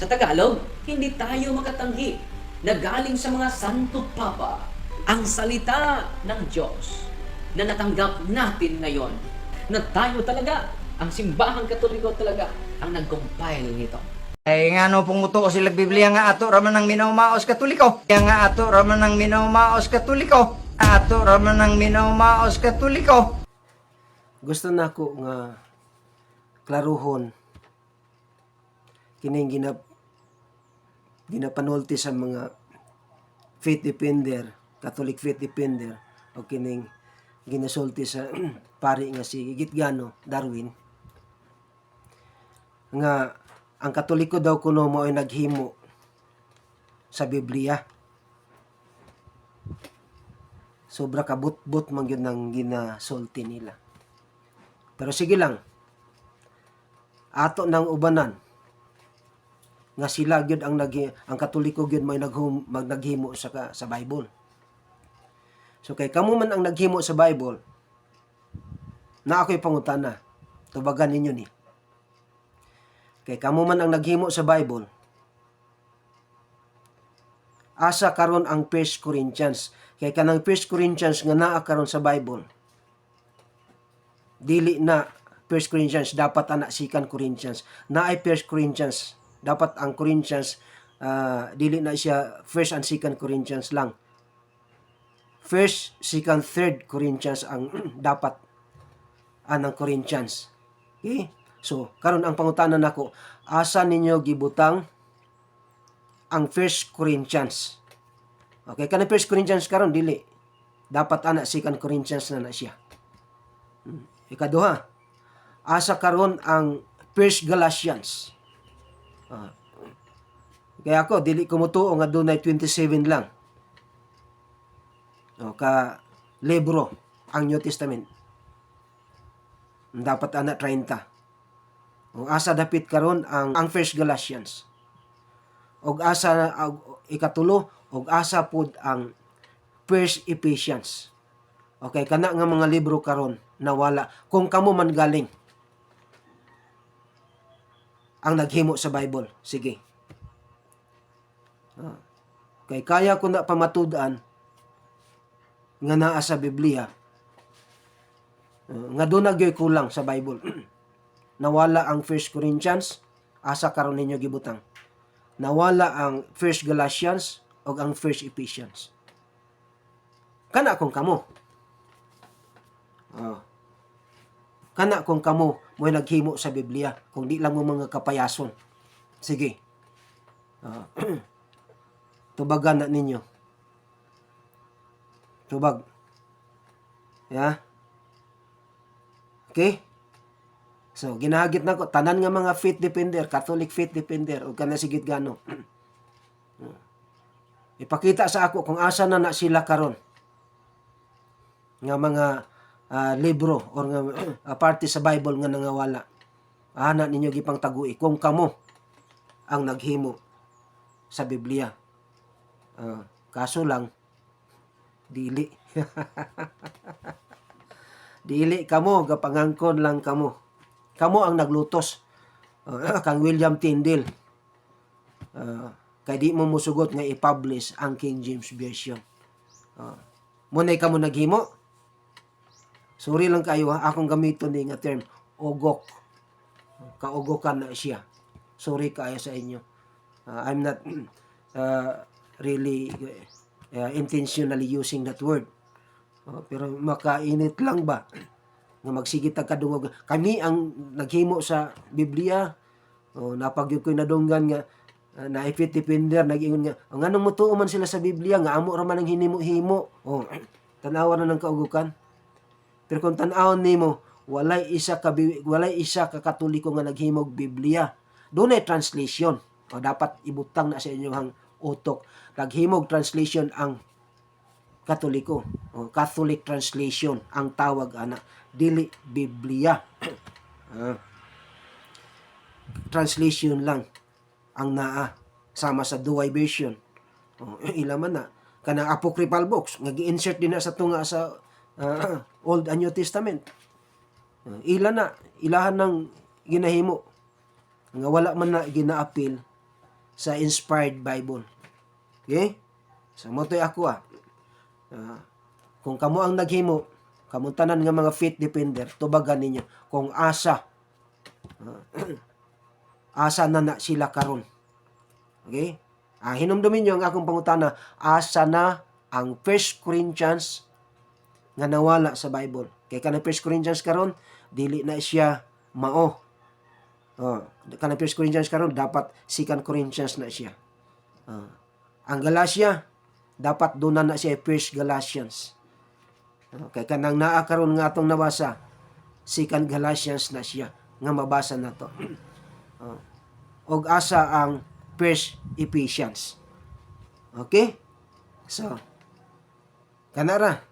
Sa Tagalog, hindi tayo makatanggi na galing sa mga Santo Papa ang salita ng Diyos na natanggap natin ngayon. Na tayo talaga, ang simbahang katoliko talaga, ang nag-compile nito. Ay nga no pong muto sila Biblia nga ato raman ng minaumaos katoliko. Kaya nga ato raman ng minaumaos katoliko. Ato raman ng minaumaos katoliko. gusto na ko nga klaruhon kining ginap ginapanulti sa mga faith defender, Catholic faith defender o kining ginasulti sa pari nga si Gitgano Darwin nga ang Katoliko daw kuno mo ay naghimo sa Biblia. Sobra kabut-but man yun ang ginasulti nila. Pero sige lang. Ato ng ubanan nga sila gyud ang nag ang Katoliko gyud may naghum, mag naghimo sa sa Bible. So kay kamo man ang naghimo sa Bible, na ako'y pangutana. Tubagan ninyo ni. Kay kamo man ang naghimo sa Bible, asa karon ang 1 Corinthians. Kay kanang 1 Corinthians nga naa karon sa Bible, dili na 1 Corinthians dapat ana sikan Corinthians na ay 1 Corinthians dapat ang Corinthians ah, dili na siya 1st and 2nd Corinthians lang. 1st, 2nd, 3rd Corinthians ang dapat anang Corinthians. Okay? So karon ang pangutanan nako asa ninyo gibutang ang 1st Corinthians? Okay kanang 1st Corinthians karon dili. Dapat ana 2nd Corinthians na na siya. Ikaduha, asa karon ang First Galatians. Ah. Kaya ako, dili ko mutuo nga dunay 27 lang. O, ka libro ang New Testament. Dapat ana 30. O asa dapit karon ang ang First Galatians. Og asa og, ikatulo og asa pud ang First Ephesians. Okay, kana nga mga libro karon nawala kung kamo man galing ang naghimo sa Bible. Sige. Ah. Kay kaya ko na pamatud-an nga naa sa Biblia ah, nga doon nagyoy kulang sa Bible. Nawala ang 1 Corinthians, asa karon ninyo gibutang. Nawala ang 1 Galatians o ang 1 Ephesians. Kana kung kamo. Oh. Kana kung kamo mo naghimo sa Biblia, kung di lang mo mga kapayason. Sige. Ah. Tubagan na ninyo. Tubag. Ya. Okay? So, ginahagit na ko, tanan nga mga faith defender, Catholic faith defender, o kana sigit gano. Ipakita sa ako kung asa na na sila karon nga mga ah, libro or ah, parte sa Bible nga nangawala. Ana ninyo gipang tagui kung kamo ang naghimo sa Biblia. Ah, kaso lang dili. dili kamo gapangangkon lang kamo. Kamo ang naglutos. Ah, kang William Tyndale. Ah, kay di mo musugot nga i-publish ang King James Version. Uh, Munay kamo naghimo, Sorry lang kayo ha, akong gamiton ni nga term, ogok. Kaugokan na siya. Sorry kayo sa inyo. Uh, I'm not uh, really uh, intentionally using that word. Uh, pero makainit lang ba nga magsigit ang kadungog. Kami ang naghimo sa Biblia. Oh, napagyud ko'y nadunggan nga uh, na ifit depender nag-ingon nga ang anong mutuo sila sa Biblia nga amo ra man ang hinimo-himo. Oh, tanawa na ng kaugukan. Pero kung tan-awon nimo, walay isa ka walay isa ka katoliko nga naghimog Biblia. Doon ay translation. O dapat ibutang na sa inyong hang utok. Naghimog translation ang Katoliko. O Catholic translation ang tawag ana. Dili Biblia. Ah. translation lang ang naa sama sa duay version. O, ila man na kanang apocryphal books nga gi-insert din na sa tunga sa ah, Old and New Testament. Uh, ila na, ilahan ng ginahimo. Nga wala man na gina-appeal sa inspired Bible. Okay? So mo ako ah. Ah, kung kamo ang naghimo, kamo tanan nga mga faith defender, tubagan ninyo kung asa ah, asa na na sila karon. Okay? Ah, hinumdumin nyo ang akong pangutana, asa na ang 1 Corinthians nga nawala sa Bible. Kay kanang 1 Corinthians karon dili na siya mao. Oh, kanang 1 Corinthians karon dapat 2 Corinthians na siya. Ah, ang Galatia dapat doon na siya 1 Galatians. Oh, kay kanang naa karon nga atong nabasa 2 Galatians na siya nga mabasa nato. oh. Og asa ang 1 Ephesians. Okay? So, kanara